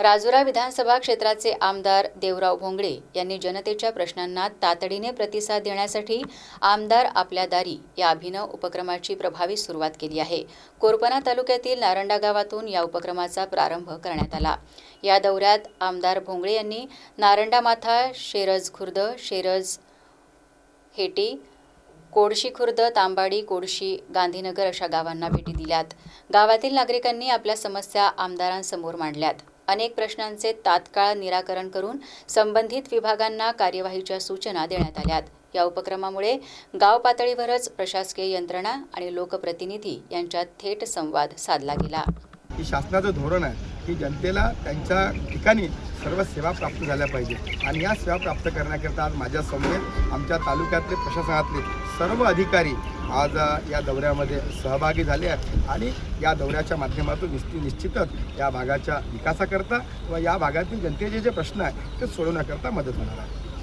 राजुरा विधानसभा क्षेत्राचे आमदार देवराव भोंगळे यांनी जनतेच्या प्रश्नांना तातडीने प्रतिसाद देण्यासाठी आमदार आपल्या दारी या अभिनव उपक्रमाची प्रभावी सुरुवात केली आहे. कोरपना तालुक्यातील नारंडा गावातून या उपक्रमाचा प्रारंभ करण्यात आला. या दौऱ्यात आमदार भोंगळे यांनी नारंडा माथा शेरज खुर्द शेरज हेटी कोडशी खुर्द तांबाडी कोडशी गांधीनगर अशा गावांना भेटी दिल्यात. गावातील नागरिकांनी आपल्या समस्या आमदारांसमोर मांडल्यात. अनेक प्रश्नांचे तात्काळ निराकरण करून संबंधित विभागांना कार्यवाहीच्या सूचना देण्यात आल्यात. या उपक्रमामुळे गाव पातळीवरच प्रशासकीय यंत्रणा आणि लोकप्रतिनिधी यांच्यात थेट संवाद साधला गेला. ही शासनाचं धोरण आहे की जनतेला त्यांच्या ठिकाणी सर्व सेवा प्राप्त झाल्या पाहिजे आणि या सेवा प्राप्त करण्याकरता आज माझ्या आमच्या तालुक्यातले प्रशासनातले सर्व अधिकारी आज या दौऱ्यामध्ये सहभागी झाले आहेत. आणि या दौऱ्याच्या माध्यमातून निश्चित निश्चितच या भागाच्या विकासाकरता व या भागातील जनतेचे जे प्रश्न आहेत ते सोडवण्याकरता मदत होणार आहे.